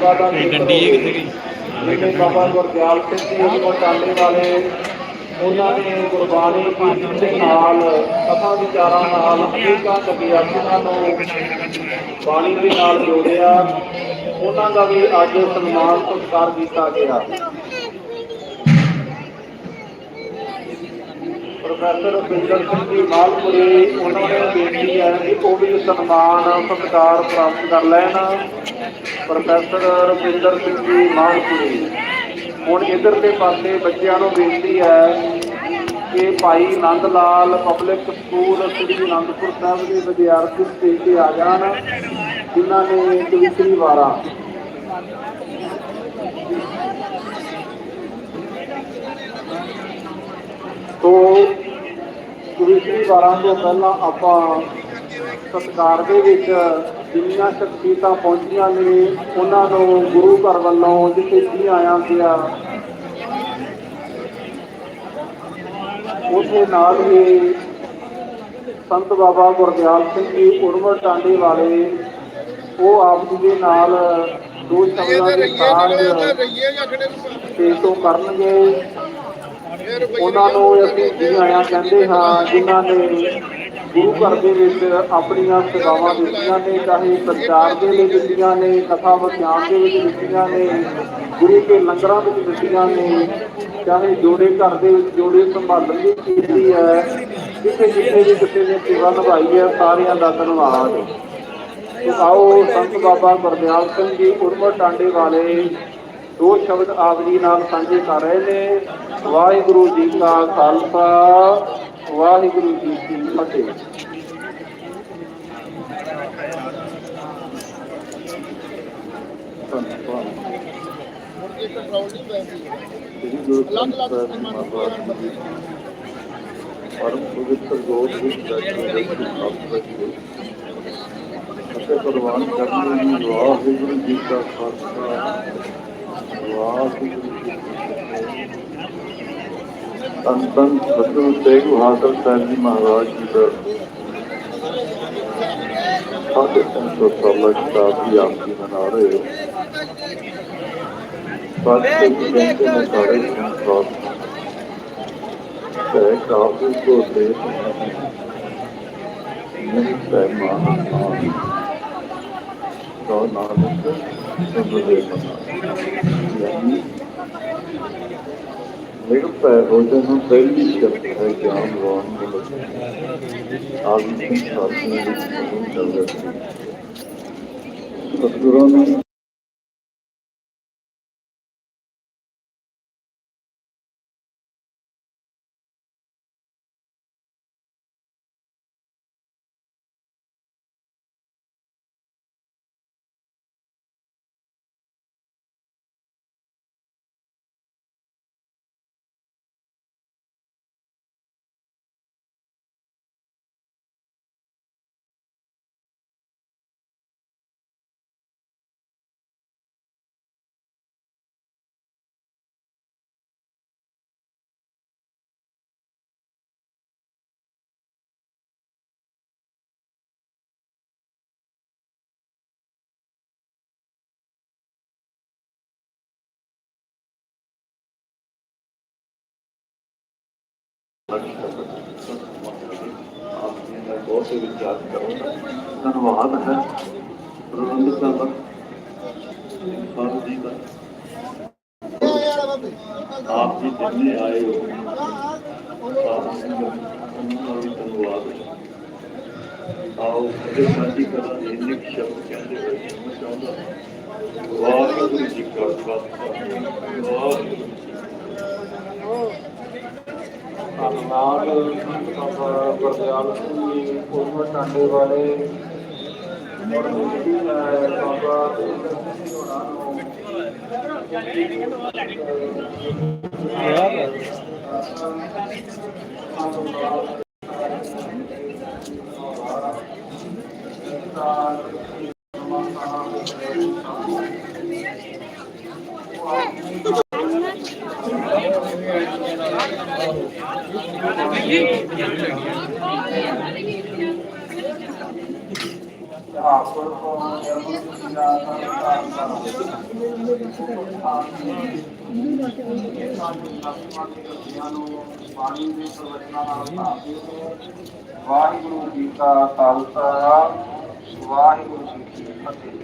ਸੇਵਾ ਇਹ ਖੇਤਰ ਇਹ ਕਿੱਥੇ ਗਈ? ਜਿਵੇਂ ਬਾਬਾ ਗੁਰਦਿਆਲ ਸਿੰਘ ਜੀ ਉਹ ਬਟਾਲੇ ਵਾਲੇ, ਉਹਨਾਂ ਨੇ ਗੁਰਬਾਣੀ ਕੀਰਤਨ ਦੇ ਨਾਲ ਕਥਾ ਵਿਚਾਰਾਂ ਨਾਲ, ਅਨੇਕਾਂ ਕਵਿਆਸੀਆਂ ਨੂੰ ਬਾਣੀ ਦੇ ਨਾਲ ਜੋੜਿਆ। ਉਹਨਾਂ ਦਾ ਵੀ ਅੱਜ ਸਨਮਾਨ ਸਤਿਕਾਰ ਕੀਤਾ ਗਿਆ। ਪ੍ਰੋਫੈਸਰ ਰਵਿੰਦਰ ਸਿੰਘ ਜੀ ਮਾਲਪੁਰੀ, ਉਹਨਾਂ ਨੇ ਬੇਨਤੀ ਹੈ ਕਿ ਉਹ ਵੀ ਸਨਮਾਨ ਸਤਿਕਾਰ ਪ੍ਰਾਪਤ ਕਰ ਲੈਣ। ਪ੍ਰੋਫੈਸਰ ਰਵਿੰਦਰ ਸਿੰਘ ਜੀ ਮਾਲਪੁਰੀ। ਹੁਣ ਇਧਰਲੇ ਪਾਸੇ ਬੱਚਿਆਂ ਨੂੰ ਬੇਨਤੀ ਹੈ ਕਿ ਭਾਈ ਨੰਦ ਲਾਲ ਪਬਲਿਕ ਸਕੂਲ ਸ੍ਰੀ ਅਨੰਦਪੁਰ ਸਾਹਿਬ ਦੇ ਵਿਦਿਆਰਥੀ ਸਟੇਜ ਤੇ ਆ ਜਾਣ, ਜਿਨ੍ਹਾਂ ਨੇ ਦੂਸਰੀ ਵਾਰਾਂ ਤੋਂ ਦੂਸਰੀ ਵਾਰਾਂ ਤੋਂ ਪਹਿਲਾਂ ਆਪਾਂ ਸਤਿਕਾਰ ਦੇ ਵਿੱਚ ਜਿੰਨੀਆਂ ਸ਼ਖਸੀਅਤਾਂ ਪਹੁੰਚੀਆਂ ਨੇ ਉਹਨਾਂ ਨੂੰ ਗੁਰੂ ਘਰ ਵੱਲੋਂ ਜਿੱਥੇ ਜੀ ਆਇਆਂ ਗਿਆ ਉਸੇ ਨਾਲ ਹੀ ਸੰਤ ਬਾਬਾ ਗੁਰਦਿਆਲ ਸਿੰਘ ਜੀ ਉਰਵਰ ਟਾਂਡੇ ਵਾਲੇ ਉਹ ਆਪ ਜੀ ਦੇ ਨਾਲ ਦੋ ਸ਼ਬਦਾਂ ਦੇ ਸਾਜ ਤੇ ਤੋਂ ਕਰਨਗੇ। ਉਹਨਾਂ ਨੂੰ ਅਸੀਂ ਜੀ ਆਇਆਂ, ਕਹਿੰਦੇ ਹਾਂ, ਜਿਨ੍ਹਾਂ ਨੇ ਗੁਰੂ ਘਰ ਦੇ ਵਿੱਚ ਆਪਣੀਆਂ ਸੇਵਾਵਾਂ ਦਿੱਤੀਆਂ ਨੇ, ਚਾਹੇ ਪ੍ਰਚਾਰ ਦੇ ਲਈ ਦਿੱਤੀਆਂ ਨੇ ਕਥਾ ਵਿਚਾਰ ਦੇ ਵਿੱਚ ਦਿੱਤੀਆਂ ਨੇ, ਗੁਰੂ ਕੇ ਲੰਗਰਾਂ ਵਿੱਚ ਦਿੱਤੀਆਂ ਨੇ, ਚਾਹੇ ਜੋੜੇ ਘਰ ਦੇ ਵਿੱਚ ਜੋੜੇ ਸੰਭਾਲਣ ਦੀ ਕੀਤੀ ਹੈ, ਜਿੱਥੇ ਜਿੱਥੇ ਵੀ ਕਿਸੇ ਨੇ ਸੇਵਾ ਨਿਭਾਈ ਹੈ, ਸਾਰਿਆਂ ਦਾ ਧੰਨਵਾਦ। ਆਓ ਸੰਤ ਬਾਬਾ ਗੁਰਦਿਆਲ ਸਿੰਘ ਜੀ ਉਰਮਰ ਟਾਂਡੇ ਵਾਲੇ ਦੋ ਸ਼ਬਦ ਆਪ ਜੀ ਨਾਲ ਸਾਂਝੇ ਕਰ ਰਹੇ ਨੇ। ਵਾਹਿਗੁਰੂ ਜੀ ਕਾ ਖਾਲਸਾ, ਵਾਹਿਗੁਰੂ ਜੀ ਕੀ ਫਤਿਹ। ਪਰਮ ਪਵਿੱਤਰ ਗੋਦ ਵਿੱਚ ਬੈਠੇ ਦੇ ਸਤਿ ਅਤੇ ਪ੍ਰਵਾਨ ਕਰਨ ਲਈ ਵਾਹਿਗੁਰੂ ਜੀ ਕਾ ਖਾਲਸਾ ਵਾਹਿਗੁਰੂ ਜੀ ਕੀ ਫਤਿਹ ਤਨ ਤਨ ਸਤਿਗੁਰੂ ਤੇਗ ਬਹਾਦਰ ਸਾਹਿਬ ਜੀ ਮਹਾਰਾਜ ਜੀ ਦਾ ਸਾਡੇ ਸੰਤੋ ਸਾਲਾ ਕਿਤਾਬ ਦੀ ਆਪ ਜੀ ਮਨਾ ਰਹੇ ਹੋ ਸਾਡੇ ਬੈਂਕ ਦੇ ਸਾਰੇ ਸੰਤੋਖ ਤੇ ਕਾਬੂ ਕੋ ਦੇ ਨਹੀਂ ਤੇ ਮਾਨ ਆਨ ਕੋ ਨਾਨਕ ਸਭ ਦੇ ਮਨਾ ਯਾਨੀ ਨਿਰਭੈ ਭੋਜਨ ਨੂੰ। ਪਹਿਲੀ ਸ਼ਬਦ ਹੈ ਗਿਆਨ ਵਾਨ ਮਿਲਤ ਆਦਿ ਸਾਧਨ ਵਿੱਚ ਨਹੀਂ ਚੱਲਦਾ ਸਤਿਗੁਰਾਂ ਨੇ ਬਹੁਤ ਹੀ ਵਿਚਾਰ ਕਰੋ ਧੰਨਵਾਦ ਹੈ ਪ੍ਰਬੰਧ ਸਾਹਿਬ ਸਾਹਿਬ ਜੀ ਦਾ ਆਪ ਜੀ ਜਿੰਨੇ ਆਏ ਹੋ ਸਾਧ ਸੰਗਤ ਉਹਨਾਂ ਦਾ ਵੀ ਧੰਨਵਾਦ ਹੈ ਆਓ ਅਗੇ ਸਾਡੀ ਕਲਾ ਦੇ ਨਿਕ ਸ਼ਬਦ ਕਹਿੰਦੇ ਹੋਏ ਮੈਂ ਚਾਹੁੰਦਾ ਵਾਹਿਗੁਰੂ ਜੀ ਕਾ ਖਾਲਸਾ ਵਾਹਿਗੁਰੂ ਧੰਨਵਾਦ। ਸੰਤ ਬਾਬਾ ਗੁਰਦਿਆਲ ਸਿੰਘ ਜੀ ਉਮਰ ਟਾਂਡੇ ਵਾਲੇ। ਔਰ ਬੇਨਤੀ ਹੈ, ਬਾਬਾ ਦੇਵ ਸਿੰਘ ਜੀ ਹੋਰਾਂ ਨੂੰ ਆਪ ਕੋਲ ਜਨਮ ਦਾ ਸੰਸਕਾਰ ਪਾਣੀ ਦੇ ਪ੍ਰਵਚਨਾਂ ਨਾਲ ਧਾਰਦੇ ਹੋ ਵਾਹਿਗੁਰੂ ਜੀ ਕਾ ਖਾਲਸਾ ਵਾਹਿਗੁਰੂ ਜੀ ਕੀ ਫਤਿਹ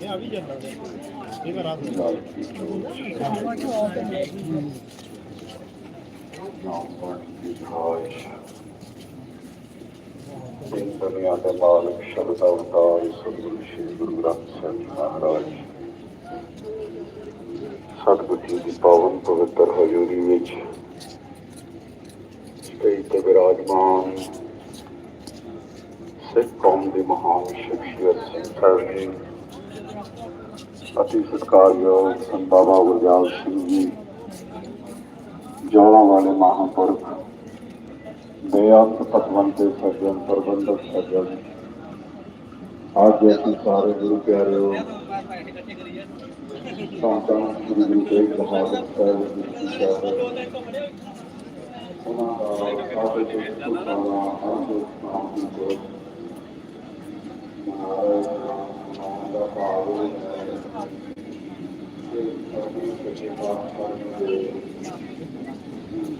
ਇਹ ਆ ਵੀ ਜਾਂਦਾ ਇਹ ਤਾਂ ਰਾਤ ਨੂੰ ਦਿਨ ਦੁਨੀਆ ਦੇ ਮਾਲਕ ਸ਼ਬਦ ਅਵਤਾਰ ਸਤਿਗੁਰੂ ਸ਼੍ਰੀ ਗੁਰੂ ਗ੍ਰੰਥ ਸਾਹਿਬ ਮਹਾਰਾਜ ਸਤਿਗੁਰੂ ਜੀ ਦੀ ਪਾਵਨ ਪਵਿੱਤਰ ਹਜ਼ੂਰੀ ਵਿੱਚ ਸਟੇਜ ਤੇ ਵਿਰਾਜਮਾਨ ਸਿੱਖ ਕੌਮ ਦੇ ਮਹਾਨ ਸ਼ਖਸੀਅਤ ਸਿੰਘ ਸਾਹਿਬ ਜੀ ਅਤੀ ਸਤਿਕਾਰਯੋਗ ਸੰਤ ਬਾਬਾ ਗੁਰਦਿਆਲ ਸਿੰਘ ਜੀ ਜੋੜਾਂ ਵਾਲੇ ਮਹਾਂਪੁਰਖ, ਬੇਅੰਤ ਪਤਵੰਤੇ ਸੱਜਣ, ਪ੍ਰਬੰਧਕ ਸੱਜਣ। ਅੱਜ ਅਸੀਂ ਸਾਰੇ ਗੁਰੂ ਪਿਆਰਿਓ, ਸੰਤਾਂ ਸ੍ਰੀ ਗੁਰੂ ਤੇਗ ਬਹਾਦਰ ਸਾਹਿਬ ਜੀ ਦੀ ਸ਼ਹਾਦਤ ਉਹਨਾਂ ਦਾ ਸਾਡੇ ਤੋਂ ਸੁਖਾਲਾ ਹਰ ਨਾਮ ਦੀ ਮਹਾਰਾਜ ਦਾ ਭਾਵ ਹੈ ਸਭੀ ਸੱਚੇ ਪਾਤਸ਼ਾਹ ਦੇ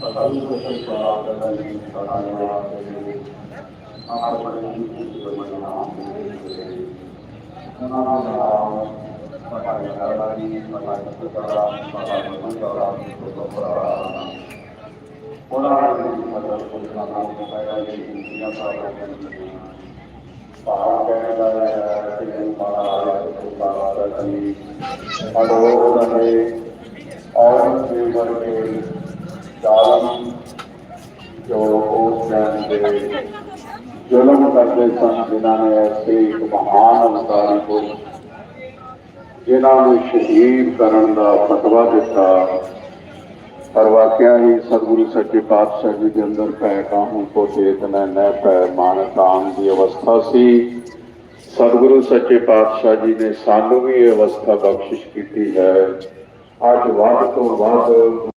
ਮਹਾਰਾਜ ਔਰ ਜੋ ਉਸ ਟਾਈਮ ਦੇ ਜ਼ੁਲਮ ਕਰਦੇ ਸਨ ਜਿਨ੍ਹਾਂ ਨੇ ਐਸੇ ਇੱਕ ਮਹਾਨ ਅਵਤਾਰੀ ਕੋਲ ਜਿਨ੍ਹਾਂ ਨੂੰ ਸ਼ਹੀਦ ਕਰਨ ਦਾ ਫਤਵਾ ਦਿੱਤਾ ਪਰ ਵਾਕਿਆ ਹੀ ਸਤਿਗੁਰੂ ਸੱਚੇ ਪਾਤਸ਼ਾਹ ਜੀ ਦੇ ਅੰਦਰ ਪੈ ਕਾਹੂ ਕੋ ਚੇਤਨਾ ਨਹਿ ਪੈ ਮਾਨ ਕਾਮ ਦੀ ਅਵਸਥਾ ਸੀ ਸਤਿਗੁਰੂ ਸੱਚੇ ਪਾਤਸ਼ਾਹ ਜੀ ਨੇ ਸਾਨੂੰ ਵੀ ਇਹ ਅਵਸਥਾ ਬਖਸ਼ਿਸ਼ ਕੀਤੀ ਹੈ। ਅੱਜ ਵੱਧ ਤੋਂ ਵੱਧ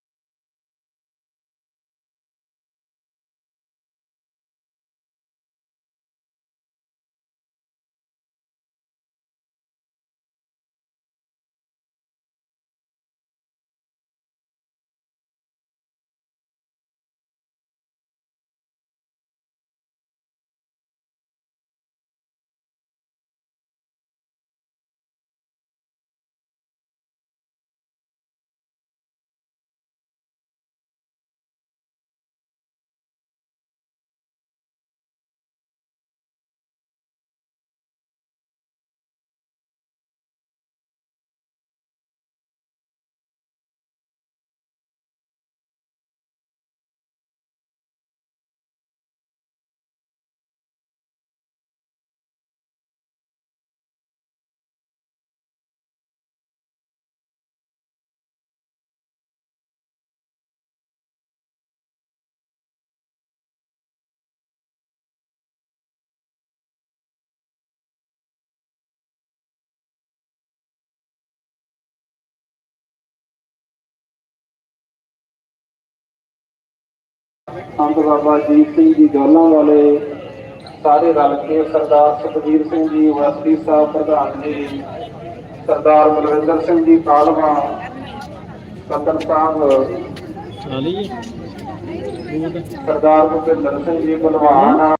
ਸੰਤ ਬਾਬਾ ਜੀਤ ਸਿੰਘ ਜੀ ਜੋਲਾਂ ਵਾਲੇ ਸਾਰੇ ਰਲ ਕੇ ਸਰਦਾਰ ਸੁਖਬੀਰ ਸਿੰਘ ਜੀ ਵਸਤੀ ਸਾਹਿਬ ਪ੍ਰਧਾਨ ਜੀ ਸਰਦਾਰ ਬਲਵਿੰਦਰ ਸਿੰਘ ਜੀ ਕਾਲਵਾ ਸਤਨ ਸਾਹਿਬ ਸਰਦਾਰ ਭੁਪਿੰਦਰ ਸਿੰਘ ਜੀ ਬਲਵਾਨ